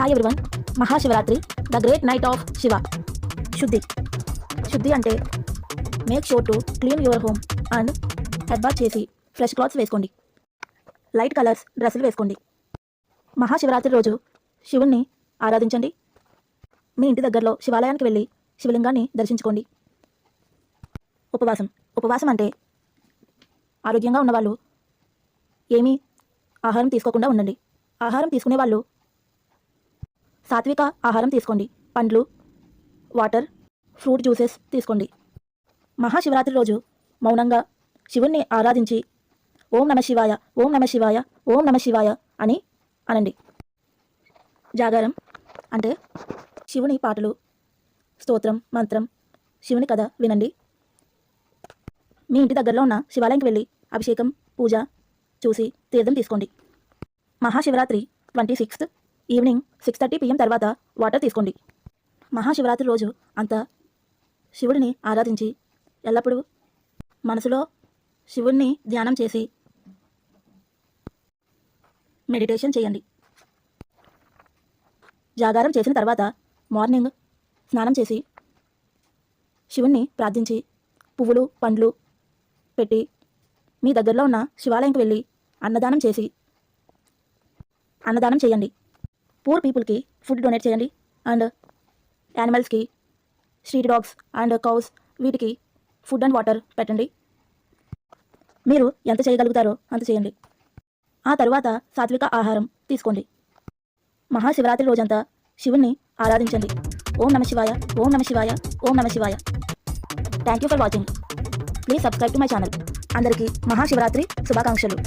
Hi everyone Mahashivratri the great night of Shiva శుద్ధి శుద్ధి అంటే make sure to clean your home and head bath చేసి fresh clothes వేసుకోండి light colours డ్రెస్సులు వేసుకోండి మహాశివరాత్రి రోజు శివుణ్ణి ఆరాధించండి మీ ఇంటి దగ్గరలో శివాలయానికి వెళ్ళి శివలింగాన్ని దర్శించుకోండి. ఉపవాసం. ఉపవాసం అంటే ఆరోగ్యంగా ఉన్నవాళ్ళు ఏమీ ఆహారం తీసుకోకుండా ఉండండి. ఆహారం తీసుకునే వాళ్ళు సాత్విక ఆహారం తీసుకోండి. పండ్లు వాటర్ ఫ్రూట్ జ్యూసెస్ తీసుకోండి. మహాశివరాత్రి రోజు మౌనంగా శివుణ్ణి ఆరాధించి ఓం నమ శివాయ ఓం నమ శివాయ ఓం నమ శివాయ అని అనండి. జాగారం అంటే శివుని పాటలు స్తోత్రం మంత్రం శివుని కథ వినండి. మీ ఇంటి దగ్గరలో ఉన్న శివాలయంకి వెళ్ళి అభిషేకం పూజ చూసి తీర్థం తీసుకోండి. Mahashivratri twenty sixth evening six thirty PM తర్వాత వాటర్ తీసుకోండి. మహాశివరాత్రి రోజు అంతా శివుడిని ఆరాధించి ఎల్లప్పుడూ మనసులో శివుణ్ణి ధ్యానం చేసి మెడిటేషన్ చేయండి. జాగారం చేసిన తర్వాత మార్నింగ్ స్నానం చేసి శివుణ్ణి ప్రార్థించి పువ్వులు పండ్లు పెట్టి మీ దగ్గరలో ఉన్న శివాలయంకి వెళ్ళి అన్నదానం చేసి అన్నదానం చేయండి. పూర్ పీపుల్కి ఫుడ్ డొనేట్ చేయండి. అండ్ యానిమల్స్కి స్ట్రీట్ డాగ్స్ అండ్ కౌస్ వీటికి ఫుడ్ అండ్ వాటర్ పెట్టండి. మీరు ఎంత చేయగలుగుతారో అంత చేయండి. ఆ తరువాత సాత్విక ఆహారం తీసుకోండి. మహాశివరాత్రి రోజంతా శివుణ్ణి ఆరాధించండి. ఓం నమ శివాయ ఓం నమ శివాయ ఓం నమ శివాయ. Thank you for watching please subscribe to my channel అందరికీ మహాశివరాత్రి శుభాకాంక్షలు.